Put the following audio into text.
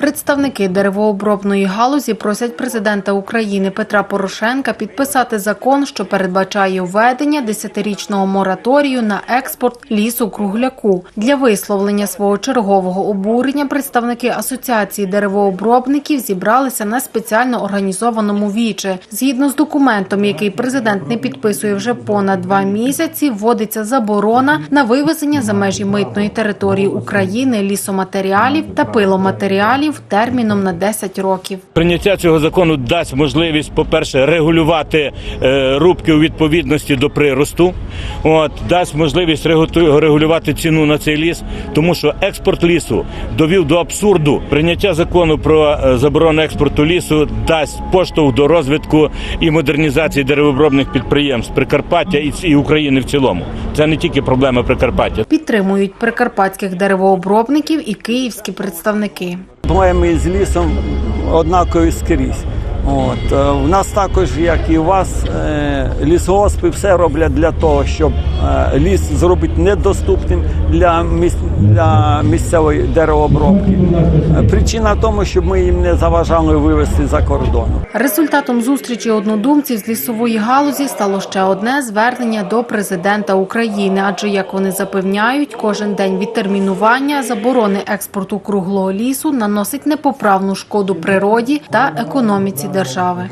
Представники деревообробної галузі просять президента України Петра Порошенка підписати закон, що передбачає введення десятирічного мораторію на експорт лісу кругляку. Для висловлення свого чергового обурення представники асоціації деревообробників зібралися на спеціально організованому віче. Згідно з документом, який президент не підписує вже понад два місяці, вводиться заборона на вивезення за межі митної території України лісоматеріалів та пиломатеріалів терміном на 10 років. Прийняття цього закону дасть можливість, по-перше, регулювати е, рубки у відповідності до приросту. От дасть можливість регулювати ціну на цей ліс, тому що експорт лісу довів до абсурду. Прийняття закону про е, заборону експорту лісу дасть поштовх до розвитку і модернізації деревообробних підприємств Прикарпаття і України в цілому. Це не тільки проблема Прикарпаття. Підтримують прикарпатських деревообробників і київські представники. Проблеми з лісом однакові скрізь. От. е, В нас також, як і у вас, е, лісгоспи все роблять для того, щоб е, ліс зробити недоступним для, для місцевої деревообробки. Причина в тому, щоб ми їм не заважали вивезти за кордон. Результатом зустрічі однодумців з лісової галузі стало ще одне звернення до президента України. Адже, як вони запевняють, кожен день відтермінування заборони експорту круглого лісу наносить непоправну шкоду природі та економіці держави.